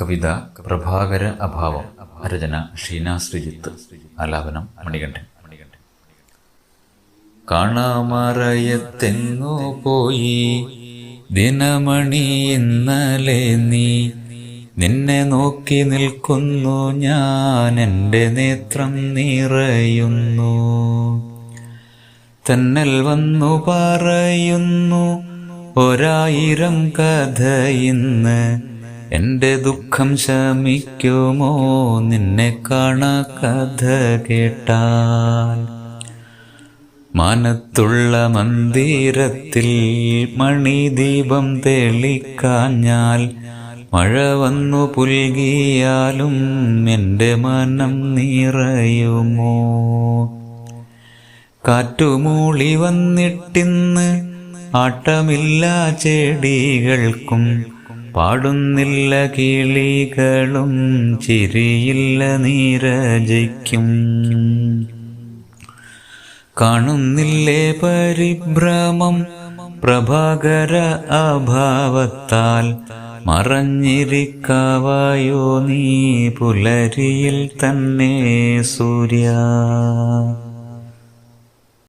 കവിത പ്രഭാകര അഭാവം രചന ഷീന ശ്രീജിത്ത് ആലാപനം മണികണ്ഠൻ. കാണാമറയത്തെങ്ങോ പോയി ദിനമണി ഇന്നലെ നീ. നിന്നെ നോക്കി നിൽക്കുന്നു ഞാൻ എന്റെ നേത്രം നിറയുന്നു. തന്നൽ വന്നു പറയുന്നു ഒരായിരം കഥ ഇന്ന്. എന്റെ ദുഃഖം ശമിക്കുമോ? നിന്നെ കാണാ കഥ കേട്ടാൽ. മാനത്തുള്ള മന്ദിരത്തിൽ മണിദീപം തെളിക്കാഞ്ഞാൽ മഴ വന്നു പുൽകിയാലും എന്റെ മനം നിറയുമോ? കാറ്റുമൂളി വന്നിട്ടിന്ന് ആട്ടമില്ല ചെടികൾക്കും പാടുന്നില്ല കിളികളും ചിരിയില്ല നീരജയ്ക്കും. കാണുന്നില്ലേ പരിഭ്രമം പ്രഭാകര അഭാവത്താൽ. മറഞ്ഞിരിക്കാവായോ നീ പുലരിയിൽ തന്നെ സൂര്യ.